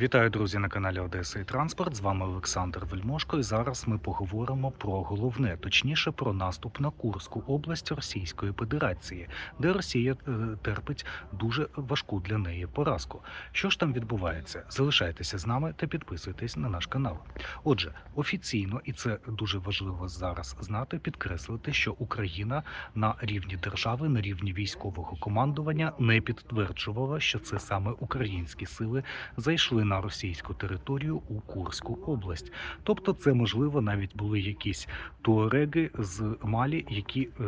Вітаю, друзі, на каналі Одеса і Транспорт. З вами Олександр Вельмошко. І зараз ми поговоримо про головне, точніше про наступ на Курську область Російської Федерації, де Росія е, терпить дуже важку для неї поразку. Що ж там відбувається? Залишайтеся з нами та підписуйтесь на наш канал. Отже, офіційно, і це дуже важливо зараз знати, підкреслити, що Україна на рівні держави, на рівні військового командування не підтверджувала, що це саме українські сили зайшли на російську територію у Курську область. Тобто, це можливо навіть були якісь туареги з Малі, які е,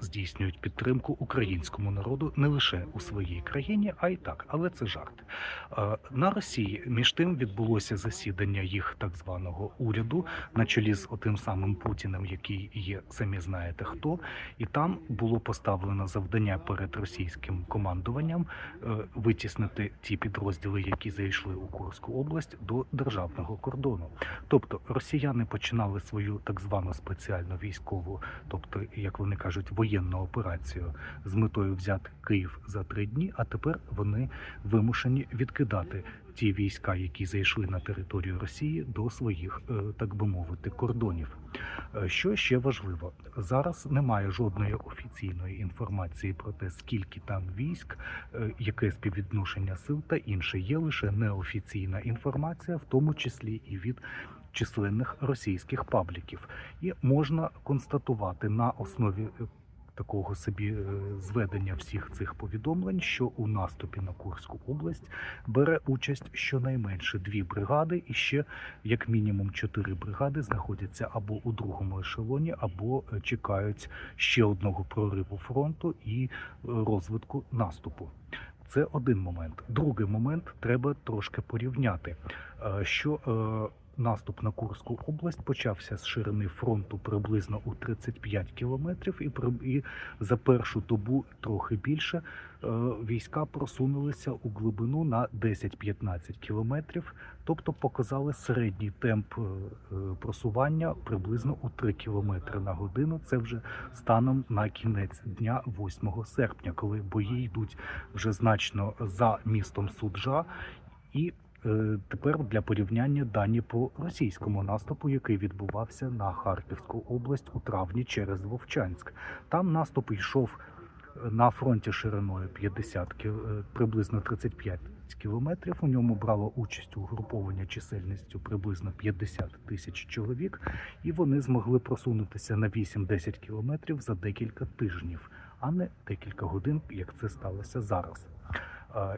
здійснюють підтримку українському народу не лише у своїй країні, а й так. Але це жарт. Е, на Росії між тим відбулося засідання їх так званого уряду на чолі з отим самим Путіним, який є самі знаєте хто, і там було поставлено завдання перед російським командуванням е, витіснити ті підрозділи, які зайшли у Курську область до державного кордону. Тобто росіяни починали свою так звану спеціальну військову, тобто, як вони кажуть, воєнну операцію з метою взяти Київ за три дні. А тепер вони вимушені відкидати ті війська, які зайшли на територію Росії, до своїх, е, так би мовити, кордонів. Е, Що ще важливо, зараз немає жодної офіційної інформації про те, скільки там військ, е, яке співвідношення сил та інше. Є лише неофіційна інформація, в тому числі і від численних російських пабліків. І можна констатувати на основі. Такого собі е, зведення всіх цих повідомлень, що у наступі на Курську область бере участь щонайменше дві бригади, і ще як мінімум чотири бригади знаходяться або у другому ешелоні, або е, чекають ще одного прориву фронту і е, розвитку наступу. Це один момент. Другий момент треба трошки порівняти, що наступ на Курську область почався з ширини фронту приблизно у 35 кілометрів, і за першу добу трохи більше е, війська просунулися у глибину на 10-15 кілометрів, тобто показали середній темп е, е, просування приблизно у 3 кілометри на годину. Це вже станом на кінець дня 8 серпня, коли бої йдуть вже значно за містом Суджа і. Е, Тепер для порівняння дані по російському наступу, який відбувався на Харківську область у травні через Вовчанськ. Там наступ йшов е, на фронті шириною 50 кі- е, приблизно 35 кілометрів. У ньому брало участь угруповання чисельністю приблизно 50 тисяч чоловік, і вони змогли просунутися на 8-10 кілометрів за декілька тижнів, а не декілька годин, як це сталося зараз.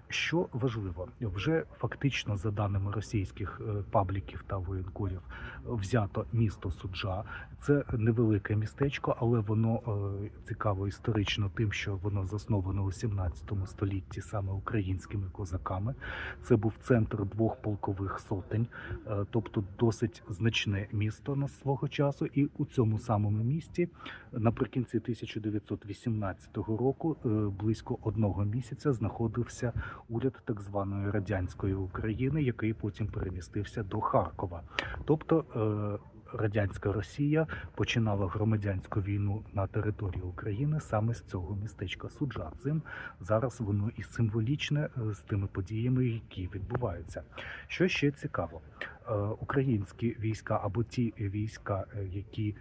Що важливо, вже фактично за даними російських е, пабліків та воєнкорів взято місто Суджа. Це невелике містечко, але воно е, цікаво історично тим, що воно засновано у 17 столітті саме українськими козаками. Це був центр двох полкових сотень, е, тобто досить значне місто на свого часу. І у цьому самому місті наприкінці 1918 року, близько одного місяця, знаходився уряд так званої радянської України, який потім перемістився до Харкова. Тобто е, радянська Росія починала громадянську війну на території України саме з цього містечка Суджацим зараз воно і символічне е, з тими подіями, які відбуваються. Що ще цікаво, Е, українські війська або ті війська, які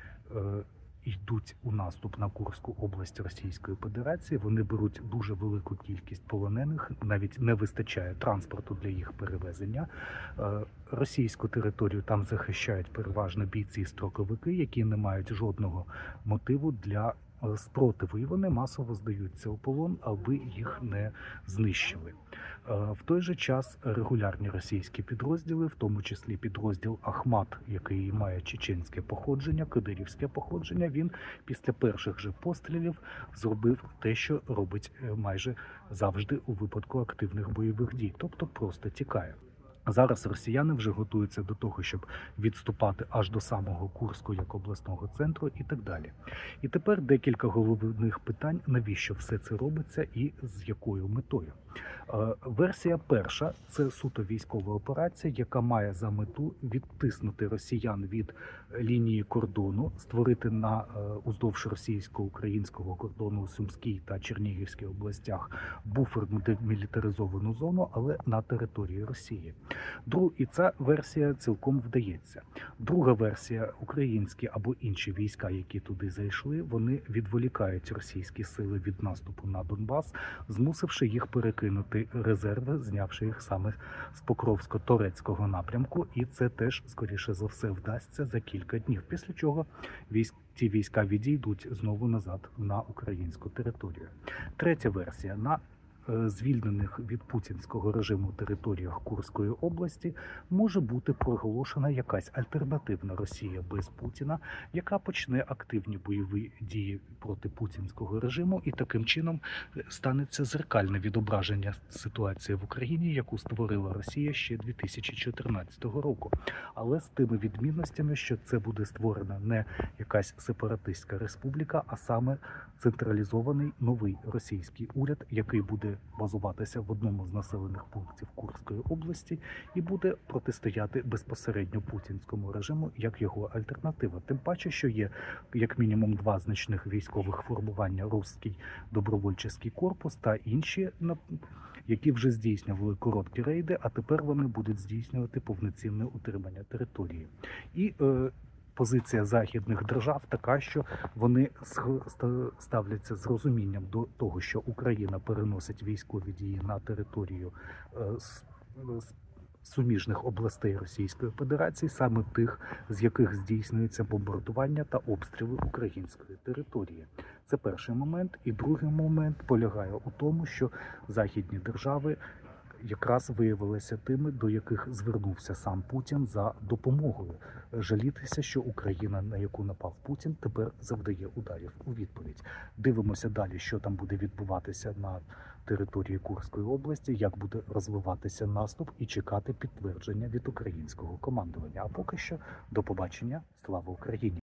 йдуть у наступ на Курську область Російської Федерації. Вони беруть дуже велику кількість полонених, навіть не вистачає транспорту для їх перевезення. Е, Російську територію там захищають переважно бійці строковики, які не мають жодного мотиву для е, спротиву, і вони масово здаються у полон, аби їх не знищили. Е, В той же час регулярні російські підрозділи, в тому числі підрозділ Ахмат, який має чеченське походження, кадирівське походження, він після перших же пострілів зробив те, що робить е, майже завжди у випадку активних бойових дій, тобто просто тікає. Зараз росіяни вже готуються до того, щоб відступати аж до самого Курську як обласного центру і так далі. І тепер декілька головних питань, навіщо все це робиться і з якою метою. Е, Версія перша це суто військова операція, яка має за мету відтиснути росіян від лінії кордону, створити на е, уздовж російсько-українського кордону у Сумській та Чернігівській областях буферну демілітаризовану зону, але на території Росії. Друг, і ця версія цілком вдається. Друга версія українські або інші війська, які туди зайшли, вони відволікають російські сили від наступу на Донбас, змусивши їх перекинути резерви, знявши їх саме з Покровсько-Торецького напрямку, і це теж скоріше за все вдасться за кілька днів. Після чого військ ці війська відійдуть знову назад на українську територію. Третя версія на звільнених від путінського режиму територіях Курської області може бути проголошена якась альтернативна Росія без Путіна, яка почне активні бойові дії проти путінського режиму, і таким чином е, станеться зеркальне відображення ситуації в Україні, яку створила Росія ще 2014 року. Але з тими відмінностями, що це буде створена не якась сепаратистська республіка, а саме централізований новий російський уряд, який буде базуватися в одному з населених пунктів Курської області і буде протистояти безпосередньо путінському режиму як його альтернатива. Тим паче, що є як мінімум два значних військових формування Руський добровольчий корпус та інші які вже здійснювали короткі рейди, а тепер вони будуть здійснювати повноцінне утримання території. І е, позиція західних держав така, що вони ставляться з розумінням до того, що Україна переносить військові дії на територію е, суміжних областей Російської Федерації, саме тих, з яких здійснюється бомбардування та обстріли української території. Це перший момент. І другий момент полягає у тому, що західні держави якраз виявилися тими, до яких звернувся сам Путін за допомогою. Жалітися, що Україна, на яку напав Путін, тепер завдає ударів у відповідь. Дивимося далі, що там буде відбуватися на території Курської області, як буде розвиватися наступ, і чекати підтвердження від українського командування. А поки що до побачення, слава Україні!